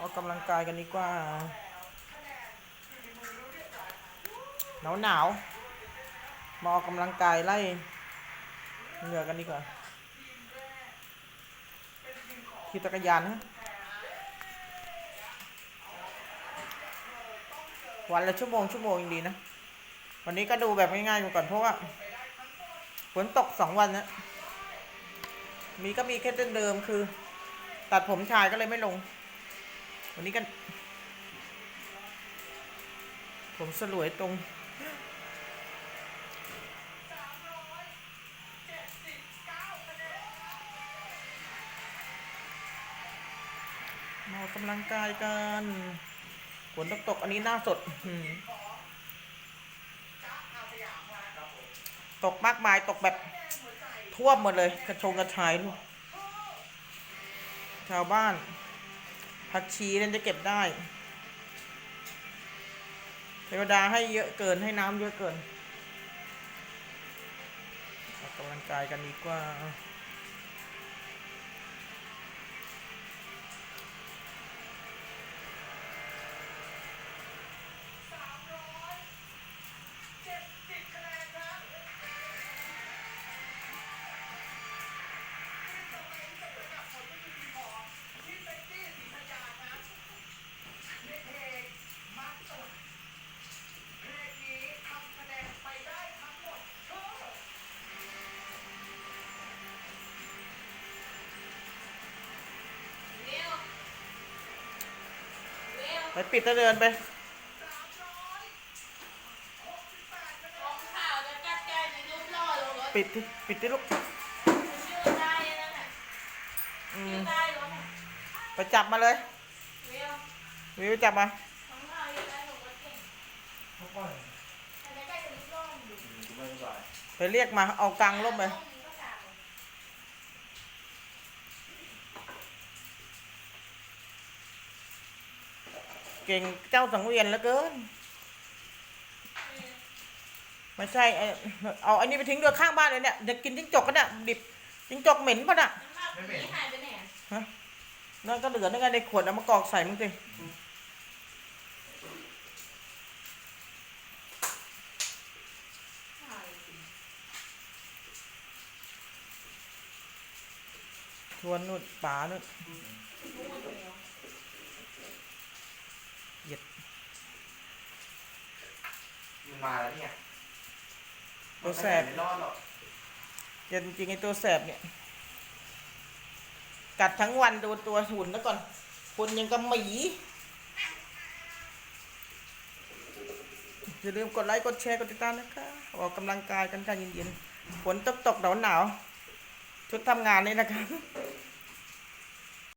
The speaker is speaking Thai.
ออกกำลังกายกันดีกว่า หนาวหนาวมาออกกำลังกายไล่เหงื่อกันดีกว่าขี่จักรยานนะวันละชั่วโมงชั่วโมงยังดีนะ วันนี้ก็ดูแบบง่ายๆก่อนเพราะว่าฝนตกสองวันนะมีก็มีแค่เดิมคือ ตัดผมชายก็เลยไม่ลง วันนี้กัน ผมสลวยตรงมาออกกำลังกายกันฝนตกตกอันนี้หน้าสด ตกมากมายตกแบบท่วมหมดเลย กระชงกระชายลูกชาวบ้าน ผักชีนั่นจะเก็บได้เทวดาให้เยอะเกินให้น้ำเยอะเกินออกกำลังกายกันดีกว่า ไปปิดแล้วเดินไปของข่าวจะกัดใจในรูปหล่อลงรถปิดดิปิดดิลูกชื่อได้นั่นน่ะอืชื่มอได้รถน่ะไปจับมาเลยเร็ววิวจับมาของข่าวอยู่ได้ลงรถเก่งแต่ในใกล้จะรูปหล่ออยู่ไปเรียกมาเอากลางร่มไป ก็สาม เก่งเจ้าสังเวียนแล้วเกินไม่ใช่ไอ้เอาไอ้นี่ไปทิ้งด้วยข้างบ้านเลยเนี่ยจะกินจิ้งจกกันเนี่ยดิบจิ้งจกเหม็นปะน่ะน้ำภาพนี้หายไปไหนอะนั่นก็เหลือนั่นไงในขวดเอามากรอกใส่มึงสิชวนนู่นป๋านู่น เหยียดมันมาแล้วเนี่ยตัวแสบไม่รอดหรอกเหยียดจริงๆไอ้ตัวแสบเนี่ย กัดทั้งวันดูตัวหุ่นแล้วก่อนคุณยังกับหมีอย่าลืมกดไลค์กดแชร์กดติดตามนะคะออกกำลังกายกันค่ะเย็นๆฝนตกตกหนาวหนาวๆชุดทำงานนี่นะคะ